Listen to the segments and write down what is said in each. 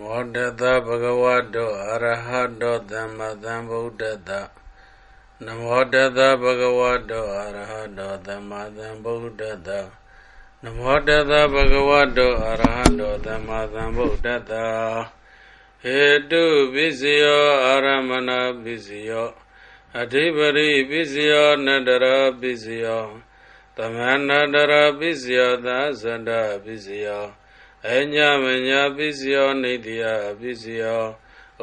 မောတတဗုဒ္ဓဝါတောအရဟတောသမ္မာသမ္ဗုဒ္ဓတ္တနမောတတဗုဒ္ဓဝါတောအရဟတောသမ္မာသမ္ဗုဒ္ဓတ္တနမောတတဗုဒ္ဓဝါတောအရဟတောသမ္မာသမ္ဗုဒ္ဓတ္တဟေတုပစ္စယောအာရမဏပစ္စယောအဓိပရိပစ္စယောနတရပစ္စယောသမဏတရပစ္စယောသသန္တပစ္စယော အညမညာပစ္စယောနေတိယပစ္စယော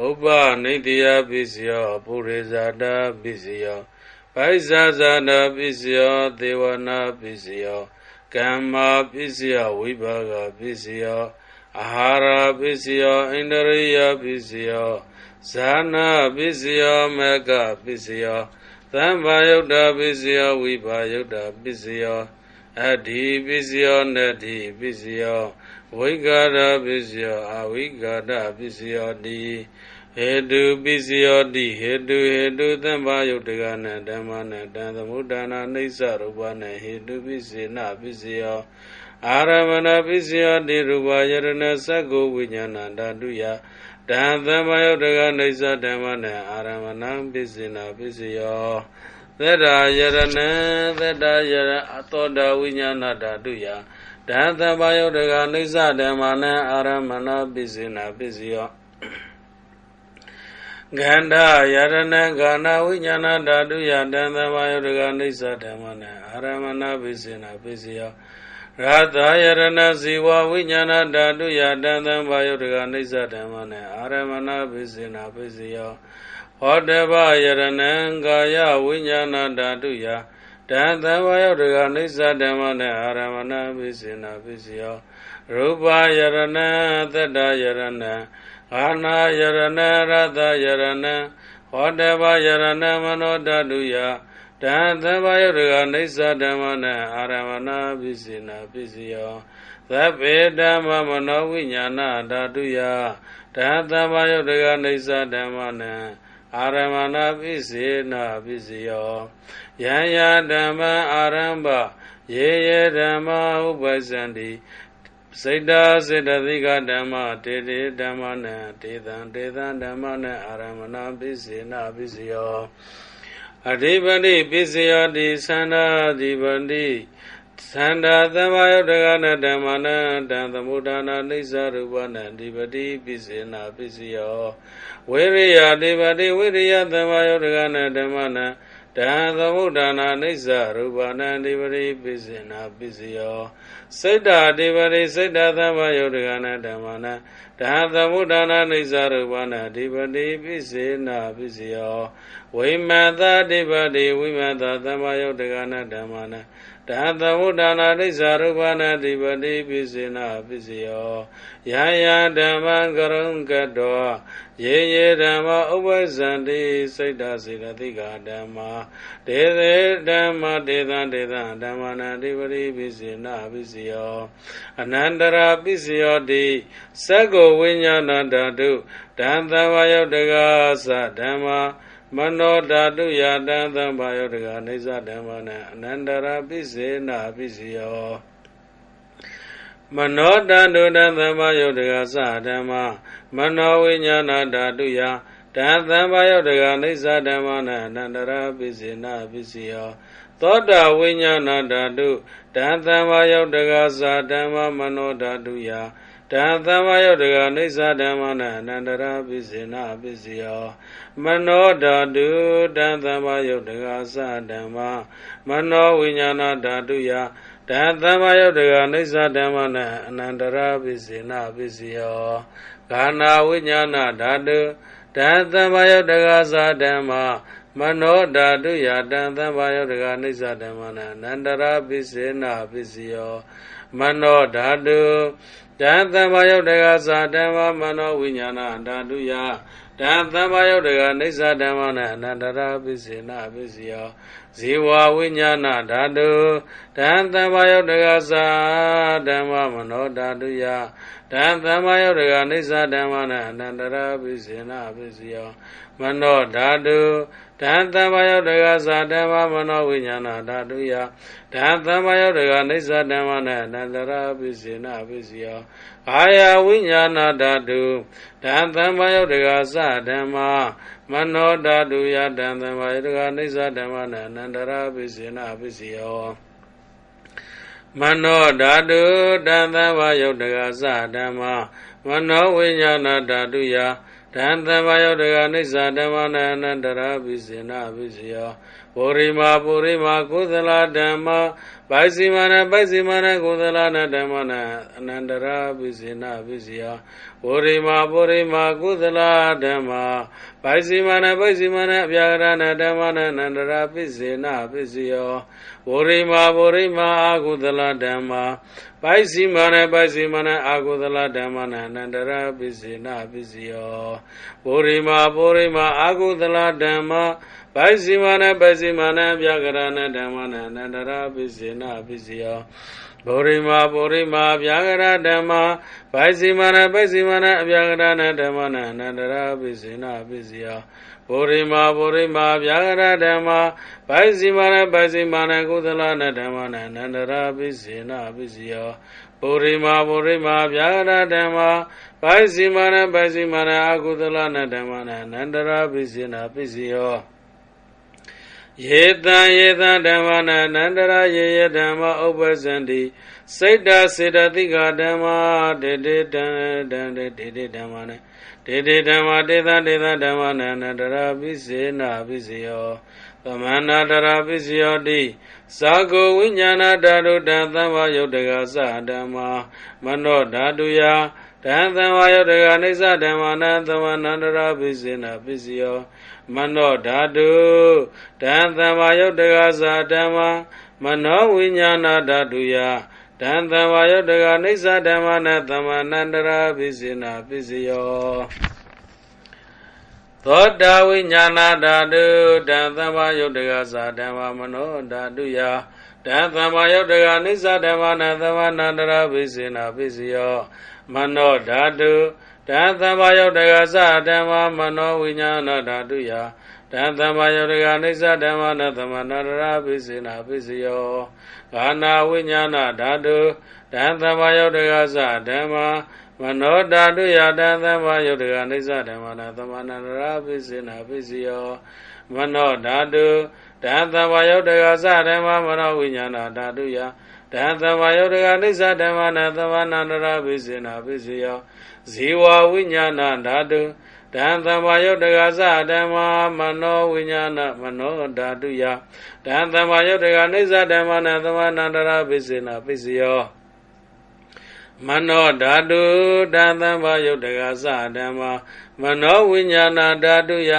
ဥပနေတိယပစ္စယောပုရိဇာတပစ္စယောပိုက်ဇာဇာတပစ္စယောသေဝနာပစ္စယောကမ္မာပစ္စယောဝိဘာဂပစ္စယောအာဟာရပစ္စယောဣန္ဒရိယပစ္စယောဇာနာပစ္စယောမေကပစ္စယောသံဃာယုတ်တာပစ္စယောဝိဘာယုတ်တာပစ္စယော အတ္တိပစ္စယောနတ္တိပစ္စယောဝိကာရပစ္စယောအဝိကာရပစ္စယောတိဟေတုပစ္စယောတိဟေတုဟေတုသံဃာယုတ်တကနဓမ္မနတံသမုဒ္ဒနာအိစ္ဆရူပနဟေတုပစ္စေနပစ္စယောအာရမဏပစ္စယောတိရူပယရဏသက္ကုဝိညာဏဓာတုယတံသမ္မာယုတ်တကအိစ္ဆဓမ္မနအာရမဏပစ္စေနပစ္စယော သတ္တာယရဏသတ္တာယရအသောတာဝိညာဏဓာတုယတံသမ္မာယုတ်တကအိစ္ဆဓမ္မနအာရမဏပစ္စေနပစ္စယောကန္ဓာယရဏခန္ဓာဝိညာဏဓာတုယတံသမ္မာယုတ်တကအိစ္ဆဓမ္မနအာရမဏပစ္စေနပစ္စယောရသယရဏဇီဝဝိညာဏဓာတုယတံသံဘာယုတ်တကအိစ္ဆဓမ္မနအာရမဏပစ္စေနပစ္စယော ဟောတဗယရဏံကာယဝိညာဏဓာတုယတံသံဘာယုတ်တကအိစ္ဆဓမ္မနအာရမဏပစ္စေနပစ္စယောရူပယရဏသတ္တယရဏအာနာယရဏရသယရဏဟောတဗယရဏမနောဓာတုယတံသဗ္ဗယုတကနေသဓမ္မနအာရမဏပိစိနာပိစိယောသဗ္ဗေဓမ္မမနောဝိညာဏဓာတုယတံသဗ္ဗယုတကနေသဓမ္မန အာရမဏပိစိနာပိစိယောယံယဓမ္မအာရမ္ဗယေယေဓမ္မဥပ္ပဇံတိစိတ်တာစေတသိကဓမ္မတေတေဓမ္မနတေသံတေသံဓမ္မနအာရမဏပိစိနာပိစိယောအဓိပတိပစ္စယောတိသန္တာအဓိပတိ သန္တာသမ္မာယုတ်တကနာဓမ္မနာတံသမုဒ္ဒနာအိစ္ဆရူပနာအဓိပတိပစ္စေနာပစ္စယောဝိရိယအဓိပတိဝိရိယသမ္မာယုတ်တကနာဓမ္မနာတံသမုဒ္ဒနာအိစ္ဆရူပနာအဓိပတိပစ္စေနာပစ္စယောစိတ်တအဓိပတိစိတ်တသမ္မာယုတ်တကနာဓမ္မနာတဟသမုဒ္ဒနာအိစ္ဆရူပနာအဓိပတိပစ္စေနာပစ္စယောဝိမတတိပတိဝိမတသမ္မာယုတ်တကနာဓမ္မနာ တဟသမုဒ္ဒနာအိစ္ဆရူပနာအဓိပတိပစ္စေနာပစ္စယောယယဓမ္မံကရုံကတောယေယေဓမ္မဥပ္ပဇံတိစိတ်တစေတသိကဓမ္မာဒေသေဓမ္မဒေသံဒေသံဓမ္မနာအဓိပတိပစ္စေနာပစ္စယောအနန္တရာပစ္စယောတိသက္ကဝိညာဏဓာတုတံသဝယုတ်တကသဓမ္မာ မနောဓာတုယတံသံဘာယုတ်တကအိစ္ဆဓမ္မနအနန္တရာပစ္စေနာပစ္စယောမနောဓာတုတံသံဘာယုတ်တကသဓမ္မာမနောဝိညာဏဓာတုယတံသံဘာယုတ်တကအိစ္ဆဓမ္မနအနန္တရာပစ္စေနာပစ္စယောသောတာဝိညာဏဓာတုတံသံဘာယုတ်တကသဓမ္မာမနောဓာတုယ တံသမ္မာယုတ်တကအိစ္ဆဓမ္မနာအနန္တရာပိစေနာပိစယောမနောဓာတုတံသမ္မာယုတ်တကသဓမ္မမနောဝိညာဏဓာတုယတံသမ္မာယုတ်တကအိစ္ဆဓမ္မနာအနန္တရာပိစေနာပိစယောဂာနာဝိညာဏဓာတုတံသမ္မာယုတ်တကသဓမ္မမနောဓာတုယတံသမ္မာယုတ်တကအိစ္ဆဓမ္မနာအနန္တရာပိစေနာပိစယောမနောဓာတု တံသမ္မာယုတ်တကသာဓမ္မမနောဝိညာဏဓာတုယတံသမ္မာယုတ်တကအိစ္ဆဓမ္မနအနန္တရာပိစေနပိစယောဇေဝဝိညာဏဓာတုတံသမ္မာယုတ်တကသာဓမ္မမနောဓာတုယတတံသမ္မာယုတ်တကအနိစ္စဓမ္မနာအနန္တရာပိစေနာပိစယော မနောဓာတုတံသမ္မာယုတ်တကသာဓမ္မမနောဝိညာဏဓာတုယတံသမ္မာယုတ်တကအနိစ္စဓမ္မနာအနန္တရာပိစေနာပိစယောအာယဝိညာဏဓာတုတံသမ္မာယုတ်တကသာဓမ္မမနောဓာတုယတံသမ္မာယုတ်တကအနိစ္စဓမ္မနာအနန္တရာပိစေနာပိစယောမနောဓာတုတံသမ္မာယုတ်တကသာဓမ္မမနောဝိညာဏဓာတုယ တံသမ္မာယုတ်တကအနိစ္စဓမ္မနာအနန္တရာပိစေနာပိစယော ပုရိမာပုရိမာကုသလဓမ္မပိုက်စီမနပိုက်စီမနကုသလနာဓမ္မနာအနန္တရာပိစေနာပိစယောပုရိမာပုရိမာကုသလဓမ္မပိုက်စီမနပိုက်စီမနအပြာကရဏဓမ္မနာအနန္တရာပိစေနာပိစယောပုရိမာပုရိမာအာကုသလဓမ္မပိုက်စီမနပိုက်စီမနအာကုသလဓမ္မနာအနန္တရာပိစေနာပိစယောပုရိမာပုရိမာအာကုသလဓမ္မ ပိုက်စီမနပိုက်စီမနအပြာကရဏဓမ္မနာအနန္တရာပိစေနာပိစယောဗောရိမာဗောရိမာဗျာဂရဓမ္မဘိုက်စီမနဘိုက်စီမနအဗျာဂရဏဓမ္မနာအနန္တရာပိစေနာပိစယဗောရိမာဗောရိမာဗျာဂရဓမ္မဘိုက်စီမနဘိုက်စီမနကုသလနာဓမ္မနာအနန္တရာပိစေနာပိစယဗောရိမာဗောရိမာဗျာဂရဓမ္မဘိုက်စီမနဘိုက်စီမနအကုသလနာဓမ္မနာအနန္တရာပိစေနာပိစယော ယေတံယေတံဓမ္မနာအနန္တရာယေယဓမ္မဥပ္ပဇန္တိစိတ်တစေတသိကဓမ္မတေတေတံတံတေတေဓမ္မနဲ့တေတေဓမ္မတေသတေသဓမ္မနာနတရာပိစေနာပိစယောသမန္နာတရာပိစယောတိ သာကိုဝိညာဏဓာတုတံသံဃာယုတ်တကသဓမ္မမနောဓာတုယတံသံဃာယုတ်တကအနိစ္စဓမ္မနာသမန္နာတရာပိစေနာပိစယောမနောဓာတုတံသံဃာယုတ်တကသဓမ္မမနောဝိညာဏဓာတုယတံသံဝါယုတ်တကအနိစ္စဓမ္မနာသမ္မာနန္တရာပိစိနာပိစယော သောတာဝိညာဏဓာတုတံသမ္မာယုတ်တကသာဓမ္မမနောဓာတုယတံသမ္မာယုတ်တကအနိစ္စဓမ္မနာသမ္မာနန္တရာပိစိနာပိစယောမနောဓာတုတံသမ္မာယုတ်တကသာဓမ္မမနောဝိညာဏဓာတုယတံသမ္မာယုတ်တကအနိစ္စဓမ္မနာသမ္မာနန္တရာပိစိနာပိစယောကာနာဝိညာဏဓာတုတံသမယုတ်တကသဓမ္မ မနောဓာတုယတံသမယုတ်တကနိစ္စဓမ္မနာသမဏန္တရာပိစေနာပိစယောမနောဓာတုတံသမယုတ်တကသဓမ္မမနောဝိညာဏဓာတုယတံသမယုတ်တကနိစ္စဓမ္မနာသမဏန္တရာပိစေနာပိစယောဇီဝဝိညာဏဓာတုတံသမ္မာယုတ်တကသဓမ္မာမနောဝိညာဏမနောဓာတုယတံသမ္မာယုတ်တကနိစ္စဓမ္မနာသမဏန္တရာပိစေနာပိစယော မနောဓာတုတံသမ္မာယုတ်တကသဓမ္မာမနောဝိညာဏဓာတုယ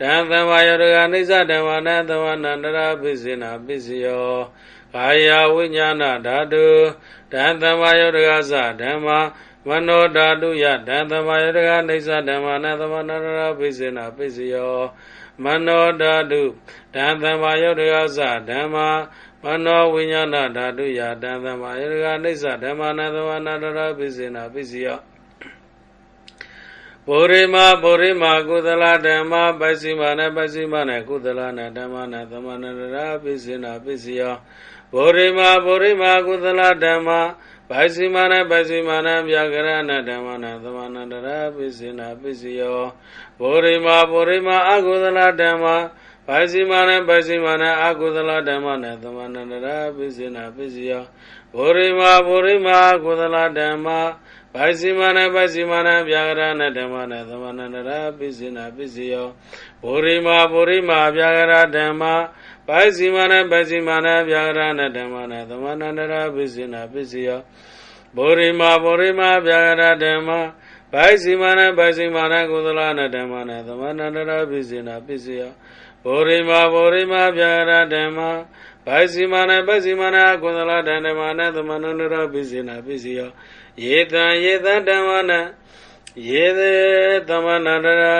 တံသမ္မာယုတ်တကနိစ္စဓမ္မနာသမဏန္တရာပိစေနာပိစယောကာယဝိညာဏဓာတုတံသမ္မာယုတ်တကသဓမ္မာမနောဓာတုယတံသမယတကနေသဓမ္မနာသမဏရပိစေနာပိစယောမနောဓာတုတံသမယတကသဓမ္မာ မနောဝိညာဏဓာတုယတံသမယတကနေသဓမ္မနာသမဏရပိစေနာပိစယောပုရိမာပုရိမာကုသလဓမ္မပစိမာနပစိမာနကုသလနာဓမ္မနာသမဏရပိစေနာပိစယောပုရိမာပုရိမာကုသလဓမ္မဘိုက်စီမာနဘိုက်စီမာနဗျာကရဏဓမ္မနာသမဏတရာပိစိနာပိစယောဘောရိမာဘောရိမာအကုသလဓမ္မ ဘိုက်စီမာနဘိုက်စီမာနအကုသလဓမ္မနာသမဏတရာပိစိနာပိစယောဘောရိမာဘောရိမာအကုသလဓမ္မဘိုက်စီမာနဘိုက်စီမာနဗျာကရဏဓမ္မနာသမဏတရာပိစိနာပိစယောဘောရိမာဘောရိမာဗျာကရဓမ္မဘိုက်စီမာနဘိုက်စီမာနဗျာကရဏဓမ္မနာသမဏတရာပိစိနာပိစယောဘောရိမာဘောရိမာဗျာဂရဓမ္မဘိုက်စီမာနဘိုက်စီမာနကုသလနာဓမ္မနာသမဏန္တရာပိစေနာပိစေယ ဘောရိမာဘောရိမာဗျာဂရဓမ္မဘိုက်စီမာနဘိုက်စီမာနကုသလဓမ္မနာသမဏန္တရာပိစေနာပိစေယယေတံယေတံဓမ္မနာယေသေသမဏန္တရာ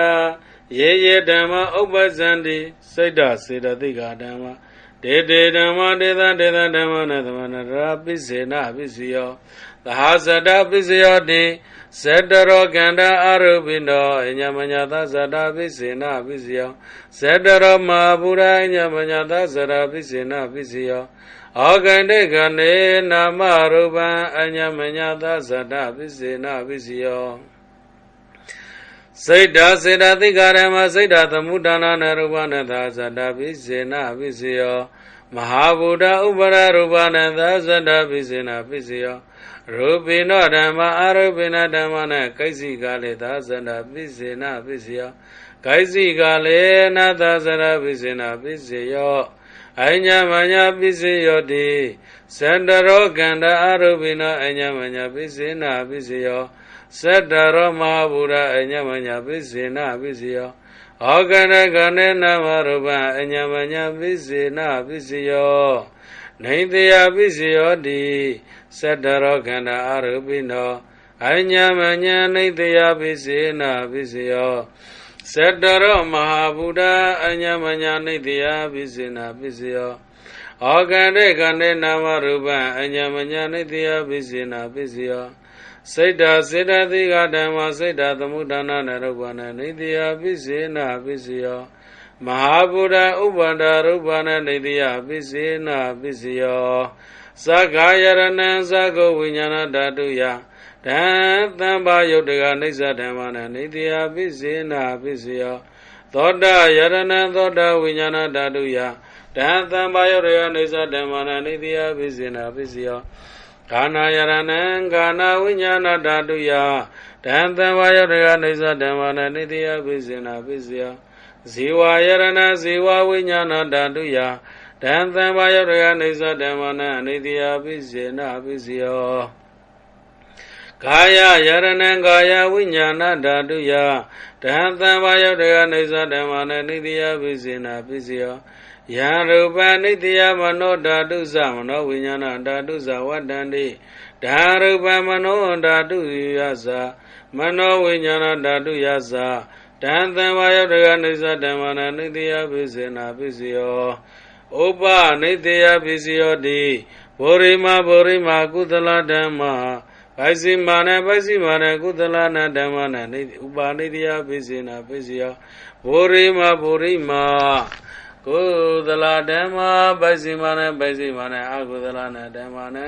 ယေယေဓမ္မဥပ္ပဇန္တိစိတ်တစေတသိကဓမ္မတေတေဓမ္မတေသတေသဓမ္မနာသမဏန္တရာပိစေနာပိစေယ သသဟာဇတပစ္စယောတိဇတရောကန္တာအာရုပိနောအညမညာသဇတာပစ္စေနပစ္စယောဇတရောမဟာဗုဒ္ဓအညမညာသဇတာပစ္စေနပစ္စယောဩကန္တေကနေနာမရူပံအညမညာသဇတာပစ္စေနပစ္စယောစိတ်ဓာစေတသိက္ခာရမစိတ်ဓာသမုဒ္ဒနာနရူပနသာဇတာပိစေနပိစေယော မဟာဗုဒ္ဓဥပရရူပနသာဇတာပိစေနပိစေယောရူပိနောဓမ္မအာရုပိနဓမ္မနကိစ္စကလေသာဇတာပိစေနပိစေယောကိစ္စကလေနသာဇတာပိစေနပိစေယောအညမညာပိစေယောတိသန္တရောကန္တအာရုပိနောအညမညာပိစေနပိစေယောသတ္တရောမဟာဗုဒ္ဓအညမညာပိစေနပိစေယော ဩကနကနေနမရူပအညမညာပိစေနပိစေယောနေတယပိစေယောတိသတ္တရောကန္တအာရုပိနောအညမညာနေတယပိစေနပိစေယောသတ္တရောမဟာဗုဒ္ဓအညမညာနေတယပိစေနပိစေယောဩကန္တေကနေနမရူပအညမညာနေတယပိစေနပိစေယော စိတ်ဓာစေတသိကဓမ္မစိတ်ဓာသမုဒ္ဒနာနရုပ္ပနာနေတိယပိစေနပိစယောမဟာဗုဒ္ဓဥပ္ပန္ဒရုပ္ပနာနေတိယပိစေနပိစယောသက္ကာယရဏံသကုဝိညာဏဓာတုယဓမ္သံပါယုတ်တကနေသဓမ္မနာနေတိယပိစေနပိစယောသောတာယရဏံသောတာဝိညာဏဓာတုယဓမ္သံပါယုတ်တကနေသဓမ္မနာနေတိယပိစေနပိစယော ကာနာယရဏံကာနာဝိညာဏဓာတုယတံသံဝါယတကနေသဓမ္မနာနိတယပိစေနာပိစယဇေဝယရဏဇေဝဝိညာဏဓာတုယတံသံဝါယတကနေသဓမ္မနာနိတယပိစေနာပိစယောကာယယရဏံကာယဝိညာဏဓာတုယတံသံဝါယတကနေသဓမ္မနာနိတယပိစေနာပိစယော ယံရူပနိတယမနောဓာတုသမနောဝိညာဏဓာတုဇဝတ္တန္တိဓာရူပမနောဓာတုယသမနောဝိညာဏဓာတုယသတံသံဝါယတကနိစ္စဓမ္မနာနိတယပိစေနာပိစယောဥပနိတယပိစယောတိဘောရိမဘောရိမကုသလဓမ္မပိုက်စီမာနပိုက်စီမာနကုသလနာဓမ္မနာနိဥပါနိတယပိစေနာပိစယောဘောရိမဘောရိမ ကုသလဓမ္မပိုက်စီမာနပိုက်စီမာနအကုသလနာဓမ္မနာ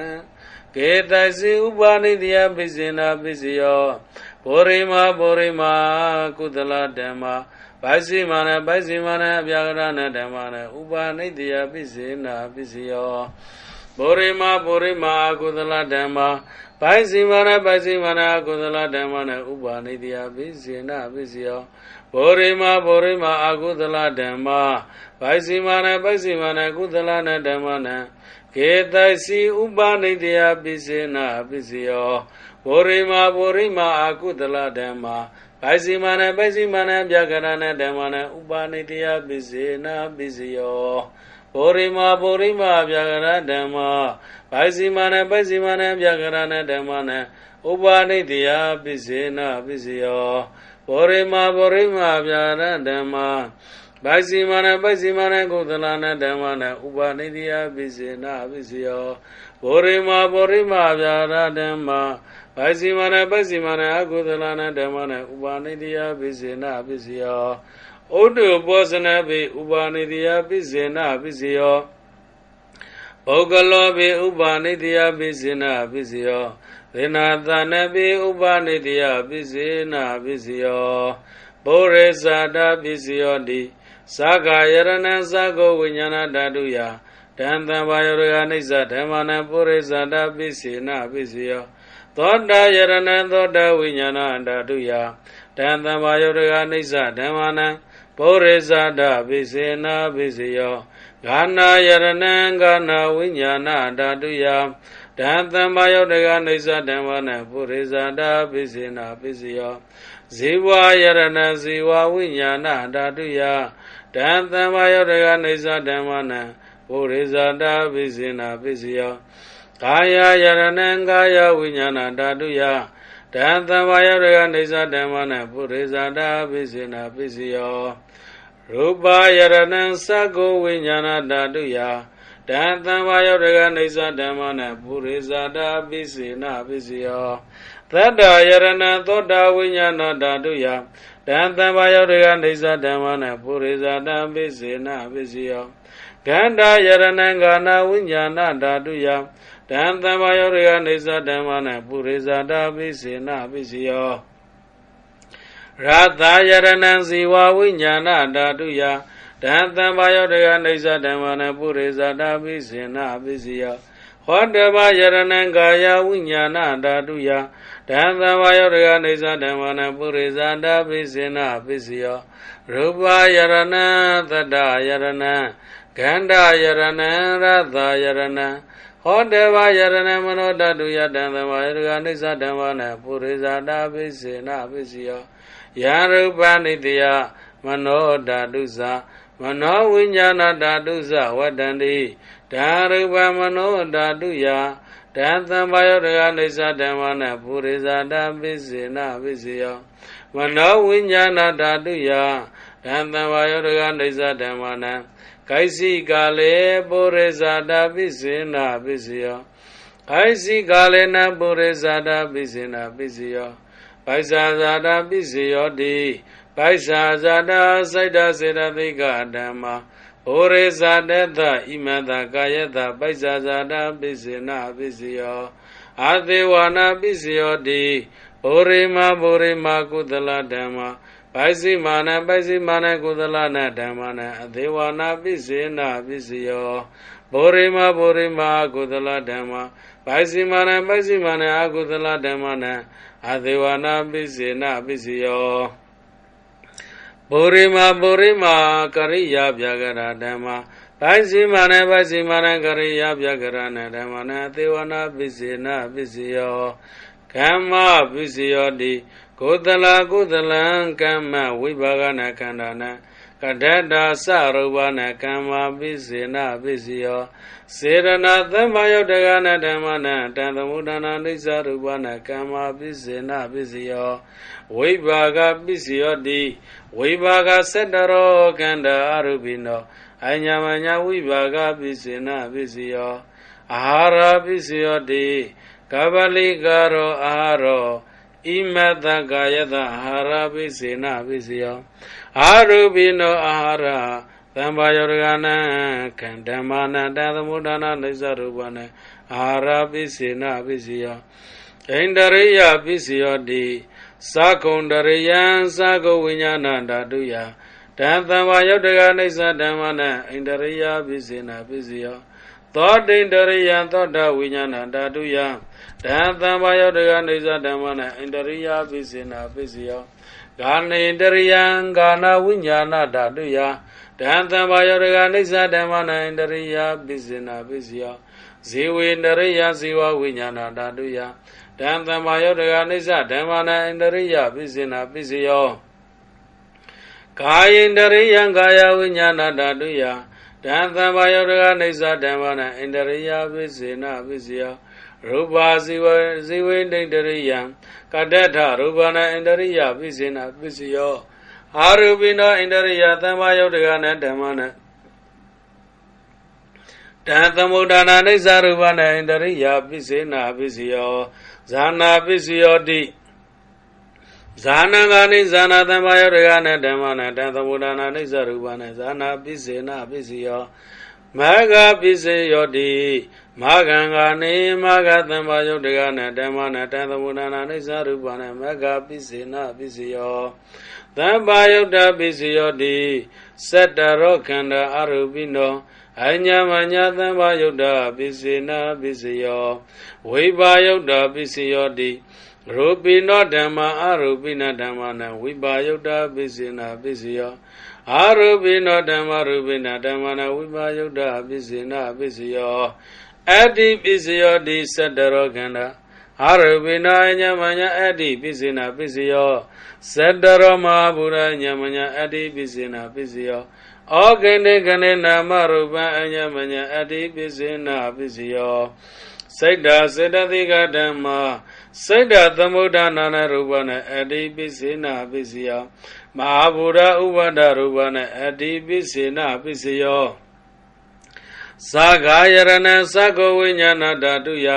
ကေတစီဥပါနိတယပိစေနာပိစယောဘောရိမဘောရိမကုသလဓမ္မဘိုက်စီမာနဘိုက်စီမာနအပြာကရဏဓမ္မနဥပါနိတယပိစေနာပိစယောဘောရိမဘောရိမကုသလဓမ္မဘိုက်စီမာနဘိုက်စီမာနကုသလဓမ္မနဥပါနိတယပိစေနာပိစယောဘောရိမဘောရိမအကုသလဓမ္မ ဘိုက်စီမာနဘိုက်စီမာနကုသလနာဓမ္မနကေတစီဥပါနိတယပိစေနာပိစယောဘောရိမာဘောရိမာအာကုတလဓမ္မာဘိုက်စီမာနဘိုက်စီမာနပြကရဏဓမ္မနဥပါနိတယပိစေနာပိစယောဘောရိမာဘောရိမာပြကရဓမ္မာဘိုက်စီမာနဘိုက်စီမာနပြကရဏဓမ္မနဥပါနိတယပိစေနာပိစယောဘောရိမာဘောရိမာပြကရဓမ္မာ ဘိုက်စီမာနဘိုက်စီမာနကုသလနာဓမ္မနဥပါနိတယပိစေနာပိစယောဘောရိမာဘောရိမာပြာရဓမ္မာဘိုက်စီမာနဘိုက်စီမာနအကုသလနာဓမ္မနဥပါနိတယပိစေနာပိစယောဩတုပောဇနပိဥပါနိတယပိစေနာပိစယောပုဂ္ဂလောပိဥပါနိတယပိစေနာပိစယောသေနာသနပိဥပါနိတယပိစေနာပိစယောဘောရေဇာတာပိစယောတိ သာဂာယရဏံသာဂောဝိညာဏဓာတုယတံတံဘာယောရဂနိစ္စဓမ္မနံပုရိသတာပိစေနပိစယောသောတာယရဏံသောတာဝိညာဏဓာတုယတံတံဘာယောရဂနိစ္စဓမ္မနံပုရိသတာပိစေနပိစယောဂာနာယရဏံဂာနာဝိညာဏဓာတုယ တံတံဘာယောတကနေသဓမ္မနံပုရိသတာပိစေနာပိစယောဇေဝယရဏဇေဝဝိညာဏဓာတုယတံတံဘာယောတကနေသဓမ္မနံပုရိဇာတာပိစေနာပိစယောကာယယရဏံကာယဝိညာဏဓာတုယတံသံဝါယရကနေသဓမ္မနပုရိဇာတာပိစေနာပိစယောရူပယရဏံသကုဝိညာဏဓာတုယ တတံသံဘာယောတကနေသဓမ္မနပုရိဇာတာပိစေနပိစယောသတ္တယရဏသောတာဝိညာဏဓာတုယတံသံဘာယောတကနေသဓမ္မနပုရိဇာတာပိစေနပိစယောကန္တာယရဏံဂာနာဝိညာဏဓာတုယတံသံဘာယောတကနေသဓမ္မနပုရိဇာတာပိစေနပိစယောရတယရဏံဇီဝဝိညာဏဓာတုယ တံတံဘာယောတကနေသဓမ္မနပုရိဇာတာပိစေနပိစယောဟောတဘာယရဏံကာယဝိညာဏဓာတုယတံသံဘာယောတကနေသဓမ္မနပုရိဇာတာပိစေနပိစယောရူပယရဏံသတ္တယရဏံကန္တာယရဏံရသယရဏံဟောတဘာယရဏမနောတတုယတံသမာယရကနေသဓမ္မနပုရိဇာတာပိစေနပိစယောယရူပနိတယမနောဓာတုဇာ မနောဝိညာဏဓာတုဇဝတ္တန္တိဓာရူပမနောဓာတုယတံသံဘာယောတကနေသဓမ္မနပုရိဇာတာပိစေနပိစယောမနောဝိညာဏဓာတုယတံသံဘာယောတကနေသဓမ္မနကိုက်စီကာလေပုရိဇာတာပိစေနပိစယောကိုက်စီကာလေနပုရိဇာတာပိစေနပိစယောပိုက်ဇာဇာတာပိစေယောတိ ပိုက်ဇာဇာတာစိုက်တာစေတသိကဓမ္မာဩရေဇာတတဣမတကာယတပိုက်ဇာဇာတာပိစေနပိစယောအာသေဝနာပိစယောတိဩရေမဘုရေမကုသလဓမ္မာပိုက်စီမာနပိုက်စီမာနကုသလနာဓမ္မနာအသေဝနာပိစေနပိစယောဘုရေမဘုရေမကုသလဓမ္မာပိုက်စီမာနပိုက်စီမာနအကုသလဓမ္မနာအသေဝနာပိစေနပိစယော ပုရိမာပုရိမာကရိယာပြကရဓမ္မာဘိုင်စီမာနဘိုင်စီမာနကရိယာပြကရဏဓမ္မနာသေဝနာပိစေနပိစယောကမ္မပိစယောတိကိုသလကုသလံကမ္မဝိဘာဂနာခန္ဓာနာ ကတ္တတာသရုပနာကမ္မပိစေနပိစယောစေရဏသမ္မာယုတ်တကနာဓမ္မနာတံသမုဒ္ဒနာနိစ္စရူပနာကမ္မပိစေနပိစယောဝိဘာဂပိစယောတိဝိဘာဂသတ္တရောကန္တာအရုပိနောအညာမညာဝိဘာဂပိစေနပိစယောအာဟာရပိစယောတိကပလိကာရောအာဟာရော ဣမတကာယတအာဟာရပိစေနပိစယောအာရုပိနောအာဟာရသံဘာယောရကနံခန္ဓမ္မာနတသမုဒ္ဒနာနိစ္စရူပနအာဟာရပိစေနပိစယောဣန္ဒရိယပိစယောတိသာကုံတရိယံသာကုဝိညာဏဓာတုယတံသံဝါယုတ်တကအနိစ္စဓမ္မနံဣန္ဒရိယပိစေနာပိစယော သောတိန္ဒရိယံသောတဝိညာဏဓာတုယတံသံဝါယုတ်တကအနိစ္စဓမ္မနံဣန္ဒရိယပိစေနာပိစယောဂာနေန္ဒရိယံဂာနာဝိညာဏဓာတုယတံသံဝါယုတ်တကအနိစ္စဓမ္မနံဣန္ဒရိယပိစေနာပိစယောဇေဝေန္ဒရိယဇေဝဝိညာဏဓာတုယတံသမ္မာယောတကနိစ္စဓမ္မနာဣန္ဒရိယပိစိနာပိစယောကာယန္ဒရိယံကာယဝိညာဏဓာတုယ တံသမ္မာယောတကနိစ္စဓမ္မနာဣန္ဒရိယပိစိနာပိစယောရူပါဇိဝဇိဝိဋ္ဌရိယံကတ္တထရူပနာဣန္ဒရိယပိစိနာပိစယောအာရူပိနောဣန္ဒရိယသမ္မာယောတကနဓမ္မနာတံသမုဒ္ဒနာနိစ္စရူပနာဣန္ဒရိယပိစေနာပိစယောဇာနာပစ္စယောတိ ဇာနာဂာနိဇာနာသမ္မာယရကနဲ့ဓမ္မနဲ့တံသမုဒ္ဒနာနိစ္စရူပနဲ့ဇာနာပစ္စေနပစ္စယောမဂပစ္စေယောတိမဂံဂာနိမဂသမ္မာယုတ်တကနဲ့ဓမ္မနဲ့တံသမုဒ္ဒနာနိစ္စရူပနဲ့မဂပစ္စေနပစ္စယောသမ္ပါယုတ်တပစ္စယောတိစတ္တရောခန္ဓာအရူပိနောအညာမညာသံဃာယုတ်တာပစ္စေနာပစ္စယောဝိပါယုတ်တာပစ္စယောတိ ရူပိနောဓမ္မာအရူပိနဓမ္မနဝိပါယုတ်တာပစ္စေနာပစ္စယောအာရူပိနောဓမ္မရူပိနဓမ္မနဝိပါယုတ်တာပစ္စေနာပစ္စယောအတ္တိပစ္စယောတိသတ္တရောခန္ဓာအာရူပိနောအညာမညာအတ္တိပစ္စေနာပစ္စယောသတ္တရောမဟာဗုဒ္ဓညာမညာအတ္တိပစ္စေနာပစ္စယောဩကိနေကနေနာမရူပံအညမညအတ္တိပိစေနာပိစယော စိတ်ဓာစေတသိကဓမ္မာစိတ်ဓာသမုဒ္ဒနာနရူပနဲ့အတ္တိပိစေနာပိစယောမဟာဗုဒ္ဓဥပဒရူပနဲ့အတ္တိပိစေနာပိစယောသာဂာယရဏံသကောဝိညာဏဓာတုယ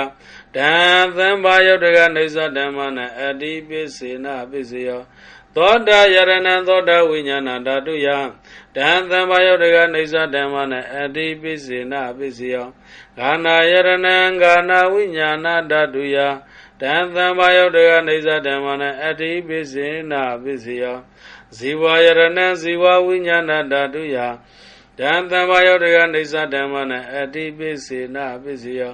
ဓမ္သံဘာယုတ်တကနေသဓမ္မနအတိပိစေနပိစယောသောတာယရဏံသောတာဝိညာဏဓာတုယ ဓမ္သံဘာယုတ်တကနေသဓမ္မနအတိပိစေနပိစယောဂာနာယရဏံဂာနာဝိညာဏဓာတုယဓမ္သံဘာယုတ်တကနေသဓမ္မနအတိပိစေနပိစယောဇီဝယရဏံဇီဝဝိညာဏဓာတုယဓမ္သံဘာယောတကနေသဓမ္မနအတိပိစေနပိစယော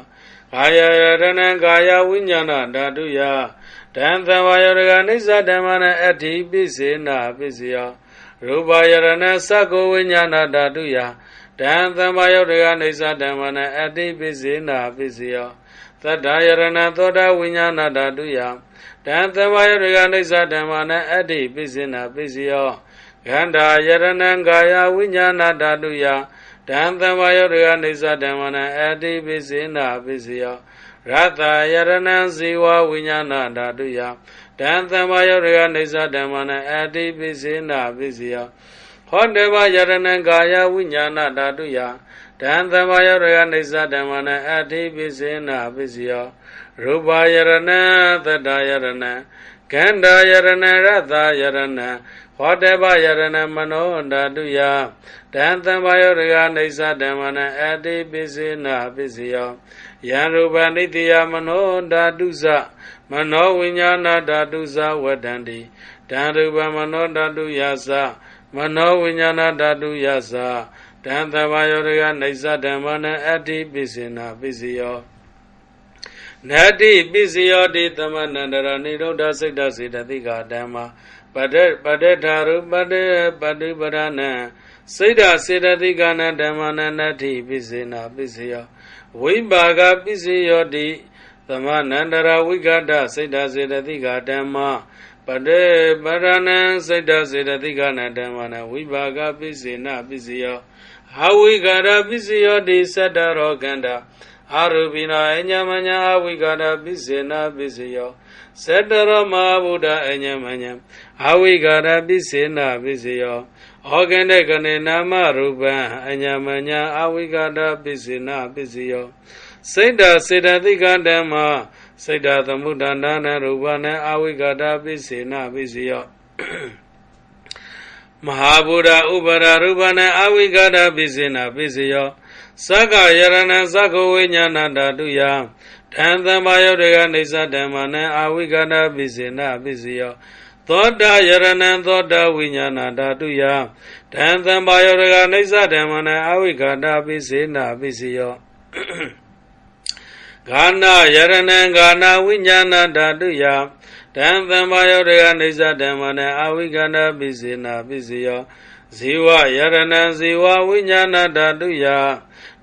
ကာယယရဏံကာယဝိညာဏဓာတုယဓမ္သံဘာယောတကနေသဓမ္မနအတိပိစေနပိစယော ရူပယရဏံသကောဝိညာဏဓာတုယဓမ္သံဘာယောတကနေသဓမ္မနအတိပိစေနပိစယောသတ္တယရဏသောတာဝိညာဏဓာတုယဓမ္သဘာယောတကနေသဓမ္မနအတိပိစေနပိစယောခန္ဓာယရဏံကာယဝိညာဏဓာတုယဓမ္သံဝယောတကနေသဓမ္မနအတိပိစေနာပိစယောရတယရဏံဇေဝဝိညာဏဓာတုယ ဓမ္သံဝယောတကနေသဓမ္မနအတိပိစေနာပိစယောဟောတဘယရဏံကာယဝိညာဏဓာတုယဓမ္သံဝယောတကနေသဓမ္မနအတိပိစေနာပိစယောရူပယရဏံသတ္တယရဏံ ကန္တာယရဏရတယရဏဟောတပယရဏမနောဓာတုယတံသံဘာယောရကနေသဓမ္မနအတိပိစေနာပိစယောယံရူပနိတယမနောဓာတုဇမနောဝိညာဏဓာတုဇဝတ္တန္တိတံရူပမနောဓာတုယသမနောဝိညာဏဓာတုယသတံသဘာယောရကနေသဓမ္မနအတိပိစေနာပိစယော နတိပိစယောတိသမဏန္တရနိရောဓစိတ်တစေတသိကဓမ္မပတ္တပတ္တထာရုပတ္တပတ္တိပရဏံစိတ်ဓာစေတသိကနာဓမ္မနန္တိပိစေနာပိစယောဝိပါကပိစယောတိသမဏန္တရဝိကတစိတ်ဓာစေတသိကဓမ္မပတေပရဏံစိတ်ဓာစေတသိကနာဓမ္မနဝိပါကပိစေနာပိစယောဟာဝိကရပိစယောတိသတ္တရောကန္တာ အာရုပိနာအညမညာအဝိကရပိစေနာပိစယောသတ္တရမဗုဒ္ဓအညမညာအဝိကာရပိစေနာပိစေယောဩကန္တကနေနာမရူပံအညမညာအဝိကာရပိစေနာပိစေယောစိတ်တစေတသိကဓမ္မစိတ်တသမုဒ္ဒနာနရူပနအဝိကာရပိစေနာပိစေယောမဟာဗုဒ္ဓဥပရရူပနအဝိကာရပိစေနာပိစေယော သက္ကယရဏံသက္ကဝိညာဏဓာတုယဓမ္သံဘာယောတေကနေသဓမ္မနံအာဝိကနာပိစေနပိစယောသောတာယရဏံသောတာဝိညာဏဓာတုယဓမ္သံဘာယောတေကနေသဓမ္မနံအာဝိကနာပိစေနပိစယောဂာနာယရဏံဂာနာဝိညာဏဓာတုယဓမ္သံဘာယောတေကနေသဓမ္မနံအာဝိကနာပိစေနပိစယော ဇေဝယရဏံဇေဝဝိညာဏဓာတုယ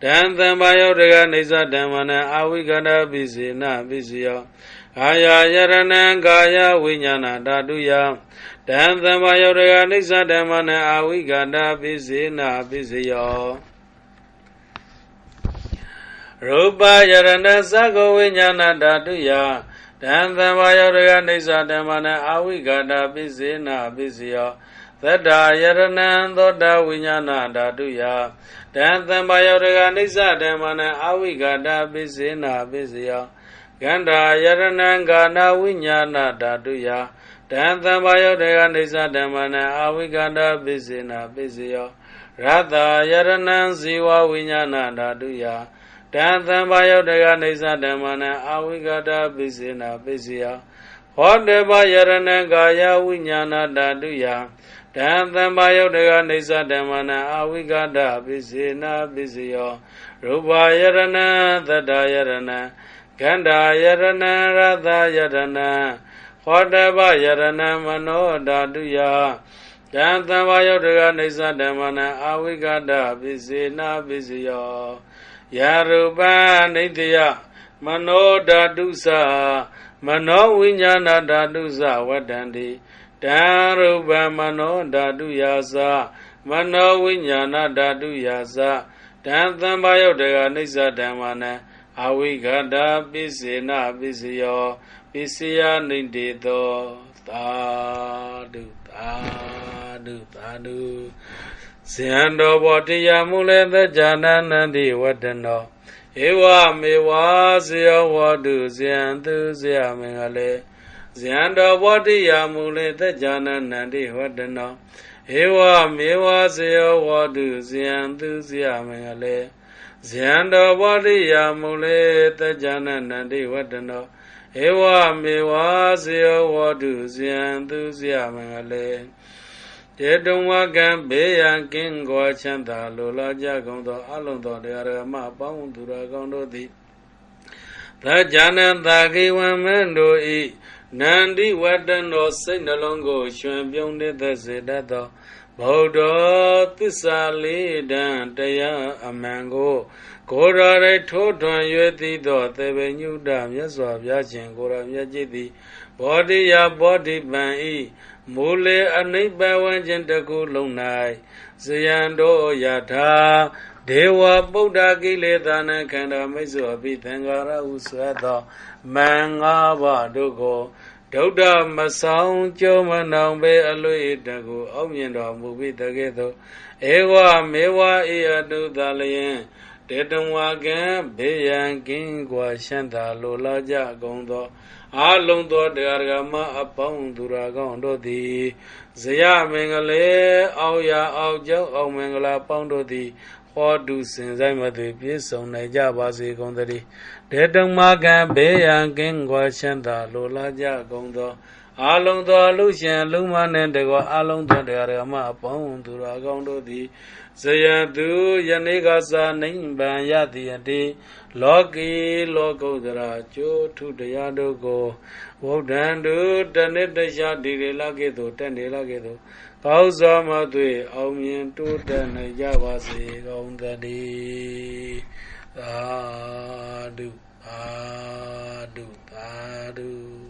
တံသံဘာယောတကနေသဓမ္မနံအာဝိကနာပိစေနပိစယောကာယယရဏံကာယဝိညာဏဓာတုယတံသံဘာယောတကနေသဓမ္မနံအာဝိကနာပိစေနပိစယောရူပယရဏသကဝိညာဏဓာတုယတံသံဘာယောတကနေသဓမ္မနံအာဝိကနာပိစေနပိစယော သတ္တယရဏံသောတာဝိညာဏဓာတုယတံသံဘာယောတကနိစ္စဓမ္မနံအဝိကတာပိစေနာပိစယောကန္တာယရဏံကာနာဝိညာဏဓာတုယတံသံဘာယောတကနိစ္စဓမ္မနံအဝိကတာပိစေနာပိစယောရတယရဏံဇီဝဝိညာဏဓာတုယတံသံဘာယောတကနိစ္စဓမ္မနံအဝိကတာပိစေနာပိစယောဟောတေဘယရဏံကာယဝိညာဏဓာတုယ တံသံဘာယုတ်တကနေသဓမ္မနာအဝိကတပိစေနာပိစယောရူပယရဏသတ္တယရဏခန္ဓာယရဏရသယရဏဟောတဘယရဏမနောဓာတုယတံသံဘာယုတ်တကနေသဓမ္မနာအဝိကတပိစေနာပိစယောယာရူပနိတယမနောဓာတုသမနောဝိညာဏဓာတုသဝတ္တန္တိ တံရူပမနောဓာတုယာသမနောဝိညာဏဓာတုယာသတံသံဘာယုတ်တကနိစ္စဓမ္မနံအဝိဂဒာပိစေနပိစယောပိစယနိတေသောသာဓုသာဓုသာဓုဇယံတော်ဘောတရားမူလေသဇာနနန္တိဝတ္တနောဧဝမေဝဇယောဝတုဇယံသူဇယမင်္ဂလေ ဇယံတော်ဘောတရားမူလေသဇာနနန္တိဝတ္တနောဧဝမေဝဇယောဝတုဇယံသူဇယမင်္ဂလေဇယံတော်ဘောတရားမူလေသဇာနနန္တိဝတ္တနောဧဝမေဝဇယောဝတုဇယံသူဇယမင်္ဂလေတေတုံဝကံဘေးရန်ကင်းကွာချမ်းသာလိုလားကြကုန်သောအလုံးသောတရားဓမ္မအပေါင်းသူတော်ကောင်းတို့သည်သဇာနံသာကိဝံမင်းတို့ဤ နန္ဒီဝတ္တနောစိတ်နှလုံးကိုရွှင်ပြုံးတဲ့သက်စေတတ်သောဗုဒ္ဓသစ္စာလေးတန်တရားအမှန်ကိုကိုယ်တော်ရဲ့ထိုးထွန်၍သိသောသေဘေညုတမြတ်စွာဘုရားရှင်ကိုယ်တော်မြတ်ကြီးသည်ဘောဓိယဘောဓိပံဤမူလေအနိဗ္ဗဝံခြင်းတကူလုံး၌ဇယံတို့ယထာ ဒေဝပုဒ္ဓကိလေသာနခန္ဓာမိစ္ဆောပိသံဃာရဟုဆွဲသောမင်္ဂပါတို့ကိုဒုဒ္ဓမဆောင်ကြုံမနောင်ပေအလွေတကူအောက်မြင်တော်မူပြီးတကဲ့သို့ဧဝမေဝဧအတုသလယင်တေတံဝါကံဘေးရန်ကင်းကွာရှမ်းသာလိုလားကြကုန်သောအလုံးသောတရားဓမ္မအပေါင်းသူရာကောင်းတို့သည်ဇယမင်္ဂလေအောက်ရအောက်ကျောင်းအောင်မင်္ဂလာပေါင်းတို့သည် ဟောတုစင်ဆိုင်မသွေပြည့်စုံနိုင်ကြပါစေကုန်သတည်းဒေတုံမကံဘေးရန်ကင်းကွာရှမ်းသာလိုလားကြကုန်သောအလုံးသောလူရှင်လူမနှင့်တကောအလုံးသောတရားဓမ္မအပေါင်းသူရာကောင်းတို့သည်ဇယတုယနေ့ကသာနိဗ္ဗာန်ရသည်အတိလောကီလောကုတ္တရာကျိုးထုတရားတို့ကိုဝုဒ္ဓံတုတဏိတယဒီရေလကေတုတဏိလကေတု ပေါင်းစားမသွေအောင်မြင်တိုးတက်နိုင်ကြပါစေကောင်းသတည်းသာဓုသာဓုသာဓု